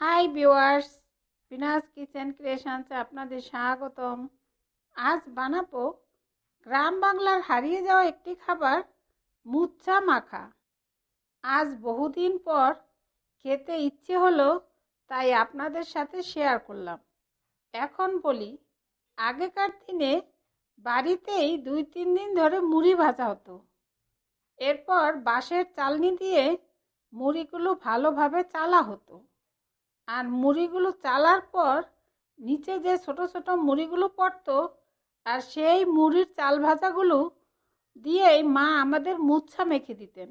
High viewers Bina's kitchen ক্রিয়েশনসে আপনাদের স্বাগতম। আজ বানাবো গ্রাম বাংলার হারিয়ে যাওয়া একটি খাবার, মুচ্ছা মাখা। আজ বহুদিন পর খেতে ইচ্ছে হলো, তাই আপনাদের সাথে শেয়ার করলাম। এখন বলি, আগেকার দিনে বাড়িতেই দুই তিন দিন ধরে মুড়ি ভাজা হতো। এরপর বাঁশের চালনি দিয়ে মুড়িগুলো ভালোভাবে চালা হতো। আর মুড়িগুলো চালার পর নিচে যে ছোট ছোট মুড়িগুলো পড়তো আর সেই মুড়ির চাল ভাজাগুলো দিয়েই মা আমাদের মুচ্ছা মেখে দিতেন।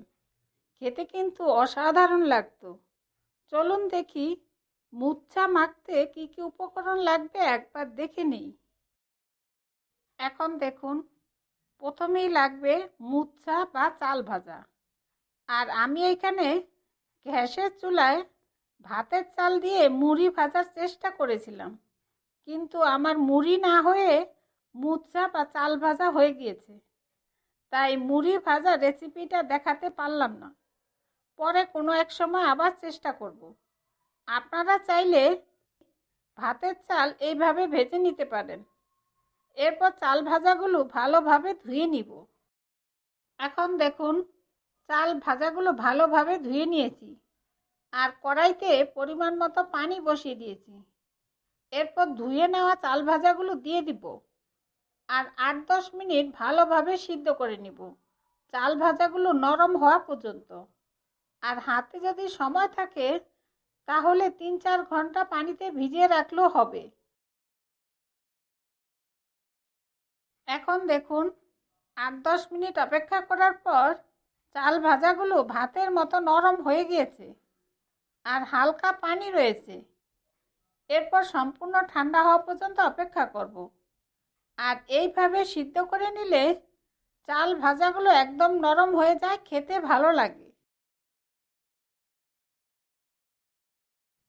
খেতে কিন্তু অসাধারণ লাগতো। চলুন দেখি মুচ্ছা মাখতে কি কি উপকরণ লাগবে একবার দেখে নিই। এখন দেখুন, প্রথমেই লাগবে মুচ্ছা বা চাল ভাজা। আর আমি এখানে গ্যাসের চুলায় ভাতের চাল দিয়ে মুড়ি ভাজার চেষ্টা করেছিলাম। কিন্তু আমার মুড়ি না হয়ে মুচ্ছা বা চাল ভাজা হয়ে গিয়েছে। তাই মুড়ি ভাজা রেসিপিটা দেখাতে পারলাম না। পরে কোনো এক সময় আবার চেষ্টা করব। আপনারা চাইলে ভাতের চাল এইভাবে ভেজে নিতে পারেন। এরপর চাল ভাজাগুলো ভালোভাবে ধুয়ে নিব। এখন দেখুন, চাল ভাজাগুলো ভালোভাবে ধুয়ে নিয়েছি। আর কড়াইতে পরিমাণ মতো পানি বসিয়ে দিয়েছি। এরপর ধুয়ে নেওয়া চাল ভাজাগুলো দিয়ে দিব আর আট দশ মিনিট ভালোভাবে সিদ্ধ করে নিব। চাল ভাজাগুলো নরম হওয়া পর্যন্ত। আর হাতে যদি সময় থাকে, তাহলে তিন চার ঘণ্টা পানিতে ভিজিয়ে রাখলেও হবে। এখন দেখুন, আট দশ মিনিট অপেক্ষা করার পর চাল ভাজাগুলো ভাতের মতো নরম হয়ে গিয়েছে। আর হালকা পানি রয়েছে। এরপর সম্পূর্ণ ঠান্ডা হওয়া পর্যন্ত অপেক্ষা করব। আর এইভাবে সিদ্ধ করে নিলে চাল ভাজাগুলো একদম নরম হয়ে যায়, খেতে ভালো লাগে।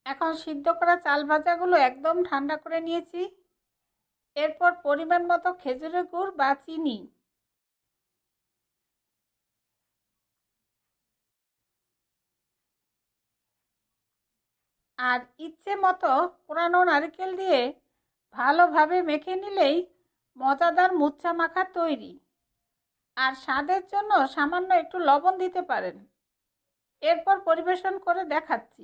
এখন সিদ্ধ করা চাল ভাজাগুলো একদম ঠান্ডা করে নিয়েছি। এরপর পরিমাণ মতো খেজুরের গুড় বা চিনি আর ইচ্ছে মতো পুরানো নারকেল দিয়ে ভালোভাবে মেখে নিলেই মজাদার মুচ্ছা মাখা তৈরি। আর স্বাদের জন্য সামান্য একটু লবণ দিতে পারেন। এরপর পরিবেশন করে দেখাচ্ছি।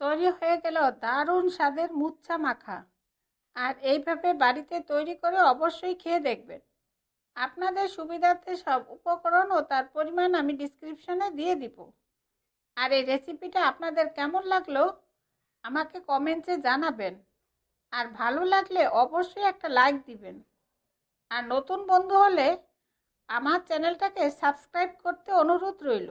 তৈরি হয়ে গেল দারুণ স্বাদের মুচ্ছা মাখা। আর এইভাবে বাড়িতে তৈরি করে অবশ্যই খেয়ে দেখবেন। আপনাদের সুবিধার্থে সব উপকরণ ও তার পরিমাণ আমি ডিসক্রিপশনে দিয়ে দিব। আর এই রেসিপিটা আপনাদের কেমন লাগল? আমাকে কমেন্টে জানাবেন। আর ভালো লাগলে অবশ্যই একটা লাইক দিবেন। আর নতুন বন্ধু হলে আমার চ্যানেলটাকে সাবস্ক্রাইব করতে অনুরোধ রইল।